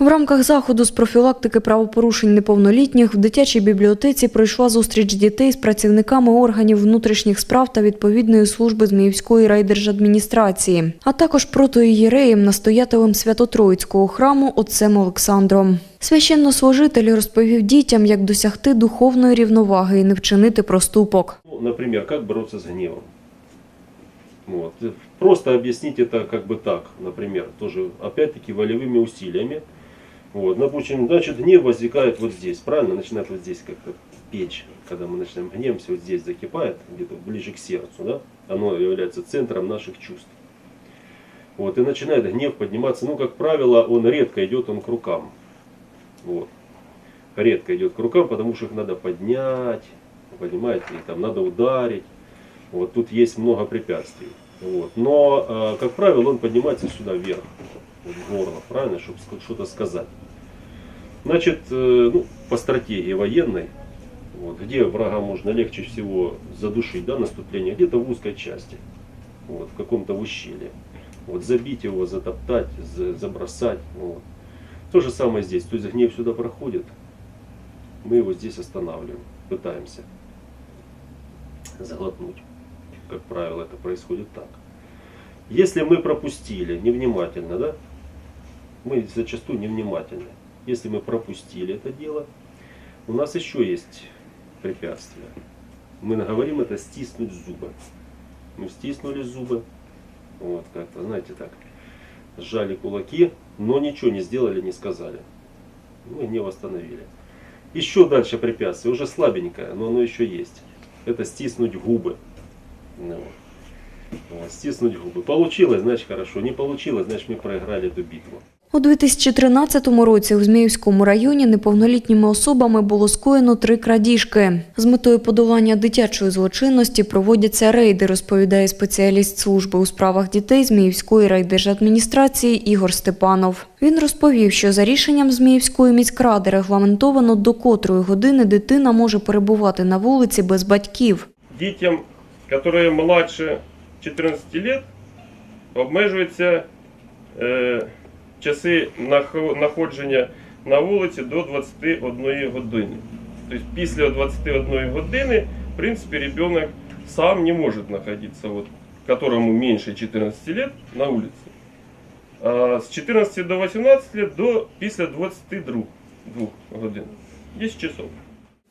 В рамках заходу з профілактики правопорушень неповнолітніх в дитячій бібліотеці пройшла зустріч дітей з працівниками органів внутрішніх справ та відповідної служби Зміївської райдержадміністрації, а також протоієреєм, настоятелем Свято-Троїцького храму отцем Олександром. Священнослужитель розповів дітям, як досягти духовної рівноваги і не вчинити проступок. Ну, например, как бороться с гневом. Вот. Просто объяснить это как бы так, например, тоже опять-таки волевыми усилиями. Вот. Допустим, значит, гнев возникает вот здесь, правильно? Начинает вот здесь как-то печь, когда мы начинаем гневаемся, вот здесь закипает, где-то ближе к сердцу, да? Оно является центром наших чувств. Вот, и начинает гнев подниматься, ну, как правило, он редко идет он к рукам. Вот. Редко идет к рукам, потому что их надо поднять, понимаете, и там надо ударить. Вот тут есть много препятствий. Вот. Но, э, как правило, он поднимается сюда вверх, вот горло, правильно, чтобы что-то сказать. Значит, э, ну, по стратегии военной, вот, где врага можно легче всего задушить, да, наступление, где-то в узкой части, вот, в каком-то ущелье. Вот, забить его, затоптать, за- забросать. Вот. То же самое здесь. То есть гнев сюда проходит, мы его здесь останавливаем, пытаемся заглотнуть. Как правило, это происходит так. Если мы пропустили невнимательно, да, мы зачастую невнимательны. Если мы пропустили это дело, у нас еще есть препятствия. Мы говорим это стиснуть зубы. Мы стиснули зубы, вот как-то, знаете, так, сжали кулаки, но ничего не сделали, не сказали. Мы не восстановили. Еще дальше препятствие, уже слабенькое, но оно еще есть. Это стиснуть губы. Ну, вот. Стиснуть губы. Получилось, значит хорошо. Не получилось, значит мы проиграли эту битву. У 2013 році у Зміївському районі неповнолітніми особами було скоєно три крадіжки. З метою подолання дитячої злочинності проводяться рейди, розповідає спеціаліст служби у справах дітей Зміївської райдержадміністрації Ігор Степанов. Він розповів, що за рішенням Зміївської міськради регламентовано, до котрої години дитина може перебувати на вулиці без батьків. Дітям, які младше 14 лет, обмежуються е, часи находження на вулиці до 21 години. Тобто після 21 години, в принципі, ребенок сам не може знаходитися, вот, которому менше 14 лет, на вулиці. А з 14 до 18 лет до після 22 годин. 10 часов.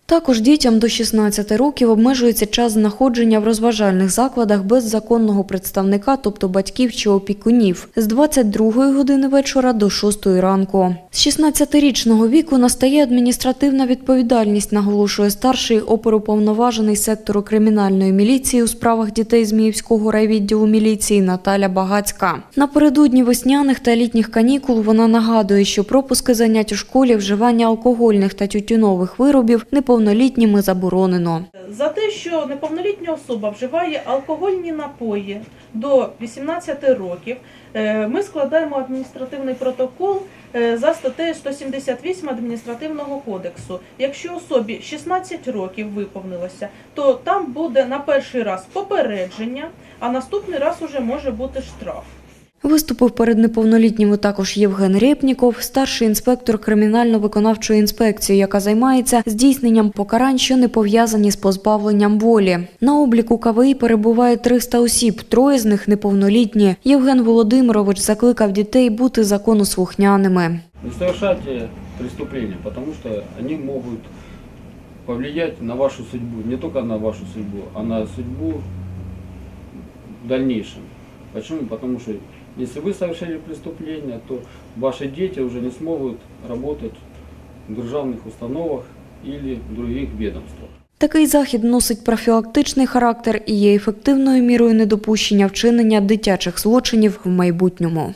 Також дітям до 16 років обмежується час знаходження в розважальних закладах без законного представника, тобто батьків чи опікунів, з 22 години вечора до 6 ранку. З 16-річного віку настає адміністративна відповідальність, наголошує старший оперуповноважений сектору кримінальної міліції у справах дітей Зміївського райвідділу міліції Наталя Багацька. Напередодні весняних та літніх канікул вона нагадує, що пропуски занять у школі, вживання алкогольних та тютюнових виробів неповнолітніми заборонено. За те, що неповнолітня особа вживає алкогольні напої до 18 років, е, ми складаємо адміністративний протокол е, за статтею 178 адміністративного кодексу. Якщо особі 16 років виповнилося, то там буде на перший раз попередження, а наступний раз уже може бути штраф. Виступив перед неповнолітніми також Євген Рєпніков, старший інспектор кримінально-виконавчої інспекції, яка займається здійсненням покарань, що не пов'язані з позбавленням волі. На обліку КВІ перебуває 300 осіб, троє з них неповнолітні. Євген Володимирович закликав дітей бути законослухняними. Не совершайте преступления, потому что они могут повлиять на вашу судьбу, не только на вашу судьбу, а на судьбу в дальнейшем. Почему? Потому что если вы совершили преступление, то ваши дети уже не смогут работать в державных установах или других ведомствах. Такий захід носить профілактичний характер і є ефективною мірою недопущення вчинення дитячих злочинів в майбутньому.